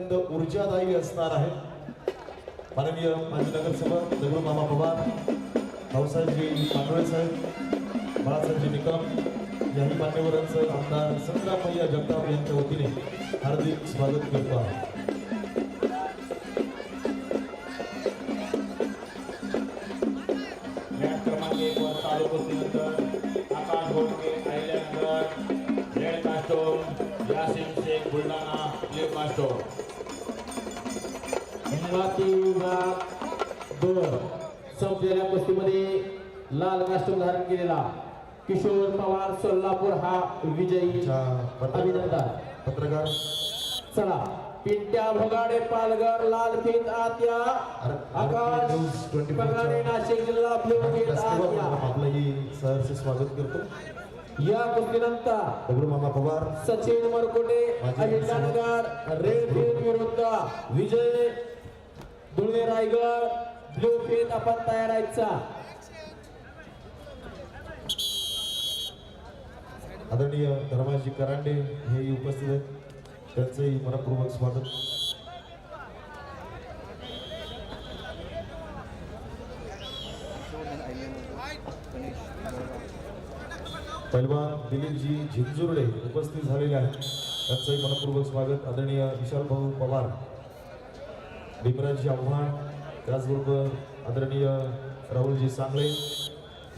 ऊर्जादायी असणार आहे माननीय माजी नगरसेवक दगडू मामा पवार भाऊसाहेबजी पांडुळे साहेब बाळासाहेबजी निकम याही मान्यवरांचं आमदार संग्रामय्या जगताप यांच्या वतीने हार्दिक स्वागत करतो आहे क्रमांक एक वर चालू आकाश घोटके शेख बुलढाणा ब्ल्यू कास्टोम माती विभाग दोन. संपलेल्या कुस्तीमध्ये लाल कास्टूम धारण केलेला किशोर पवार सोलापूर हा विजयी अभिनंदन पत्रकार. चला पिंट्या भोगाडे पालघर लाल फित आत्या. आकाश न्यूज 24 च्या पगाडे नाशिक जिल्हा सहर्ष स्वागत करतो. या कुस्तीनंतर दगडू मामा पवार. सचिन मरकुटे अहिल्यानगर रेड फित विरुद्ध विजय. धुळे रायगड ब्लू फित आपण तयार आहेचा आदरणीय धर्माजी करांडे हेही उपस्थित आहेत. त्यांचंही मनपूर्वक स्वागत. पैलवान दिलीपजी झिंजुर्डे उपस्थित झालेले आहेत. त्यांचंही मनपूर्वक स्वागत आदरणीय विशाल भाऊ पवार. भीमराजी आव्हान त्याचबरोबर आदरणीय राहुलजी सांगळे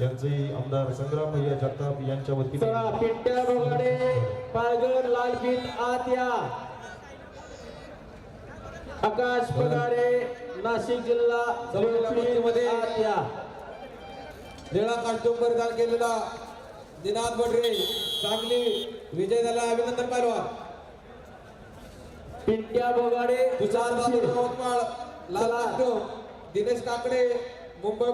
यांचेही आमदार संग्राम भैया जगताप यांच्या वतीने पिंट्या आत्या. आकाश पगाडे नाशिक जिल्हा कुस्तीमध्ये आत्या. निळा कास्टूम परिधान केलेला दिनाथ बडरे सांगली विजय झाला अभिनंदन पैलवान पिंट्या बोगाडे तुषार लाल दिनेश काकडे मुंबई